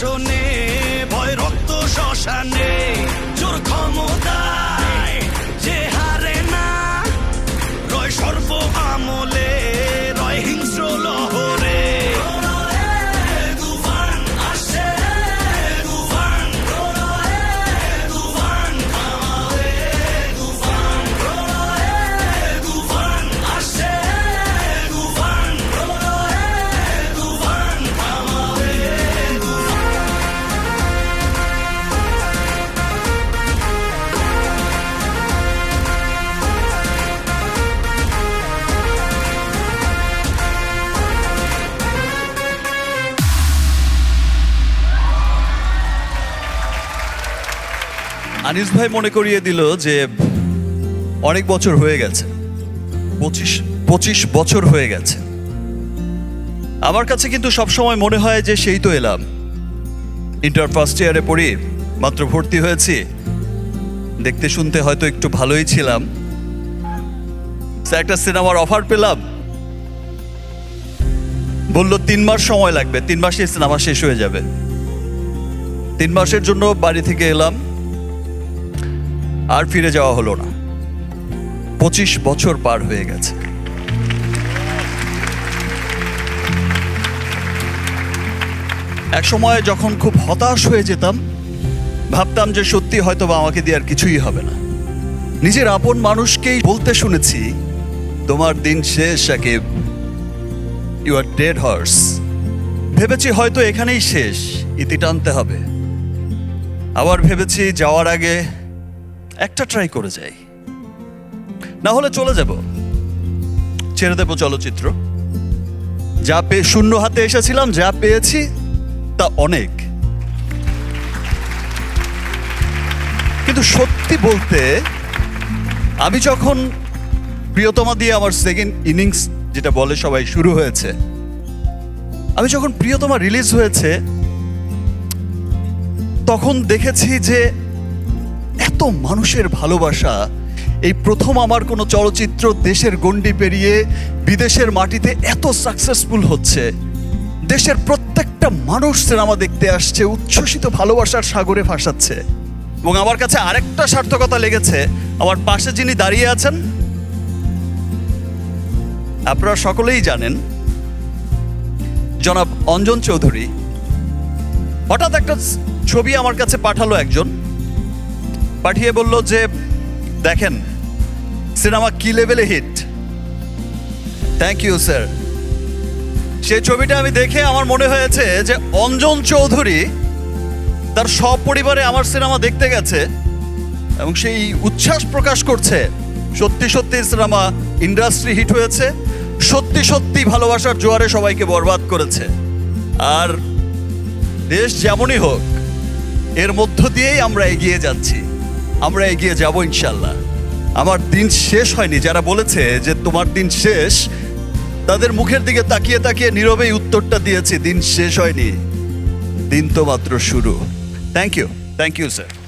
শাসনে ভয় রক্ত শ্মশানে। আনিস ভাই মনে করিয়ে দিল যে অনেক বছর হয়ে গেছে। পঁচিশ পঁচিশ বছর হয়ে গেছে। আমার কাছে কিন্তু সবসময় মনে হয় যে সেই তো এলাম। ইন্টার ফার্স্ট ইয়ারে পড়ি, মাত্র ভর্তি হয়েছি। দেখতে শুনতে হয়তো একটু ভালোই ছিলাম। একটা সিনেমার অফার পেলাম। বলল, তিন মাস সময় লাগবে, তিন মাসে সিনেমা শেষ হয়ে যাবে। তিন মাসের জন্য বাড়ি থেকে এলাম। আর ফিরে যাওয়া হলো না। পঁচিশ বছর পার হয়ে গেছে। এক সময় যখন খুব হতাশ হয়ে যেতাম, ভাবতাম যে সত্যি হয়তো বা আমাকে দিয়ে আর কিছুই হবে না। নিজের আপন মানুষকেই বলতে শুনেছি, তোমার দিন শেষ, Shakib. You are dead horse ভেবেছি হয়তো এখানেই শেষ, ইতি টানতে হবে। আবার ভেবেছি যাওয়ার আগে একটা ট্রাই করে যাই। না হলে চলে যাব। ছেড়ে দেবো চলচ্চিত্র। যা পেয়ে শূন্য হাতে এসেছিলাম, যা পেয়েছি, তা অনেক। কিন্তু সত্যি বলতে, আমি যখন প্রিয়তমা দিয়ে আমার সেকেন্ড ইনিংস যেটা বলে সবাই শুরু হয়েছে, আমি যখন প্রিয়তমা রিলিজ হয়েছে, তখন দেখেছি যে এত মানুষের ভালোবাসা। এই প্রথম আমার কোনো চলচ্চিত্র দেশের গণ্ডি পেরিয়ে বিদেশের মাটিতে এত সাকসেসফুল হচ্ছে। দেশের প্রত্যেকটা মানুষ সিনেমা দেখতে আসছে, উচ্ছ্বসিত ভালোবাসার সাগরে ভাসাচ্ছে। এবং আমার কাছে আরেকটা সার্থকতা লেগেছে, আমার পাশে যিনি দাঁড়িয়ে আছেন, আপনারা সকলেই জানেন, জনাব অঞ্জন চৌধুরী। হঠাৎ একটা ছবি আমার কাছে পাঠালো একজন। পাঠিয়ে বলল যে, দেখেন, সিনেমা কি লেভেলে হিট? থ্যাংক ইউ স্যার সেই ছবিটা আমি দেখে আমার মনে হয়েছে যে, অঞ্জন চৌধুরী তার সপরিবারে আমার সিনেমা দেখতে গেছে এবং সেই উচ্ছ্বাস প্রকাশ করছে। সত্যি সত্যি সিনেমা ইন্ডাস্ট্রি হিট হয়েছে। সত্যি সত্যি ভালোবাসার জোয়ারে সবাইকে বরবাদ করেছে। আর দেশ যেমনই হোক, এর মধ্য দিয়েই আমরা এগিয়ে যাচ্ছি। আমরা এগিয়ে যাব ইনশাল্লাহ আমার দিন শেষ হয়নি। যারা বলেছে যে তোমার দিন শেষ, তাদের মুখের দিকে তাকিয়ে তাকিয়ে নীরবেই উত্তরটা দিয়েছি, দিন শেষ হয়নি। দিন তো মাত্র শুরু। Thank you thank you sir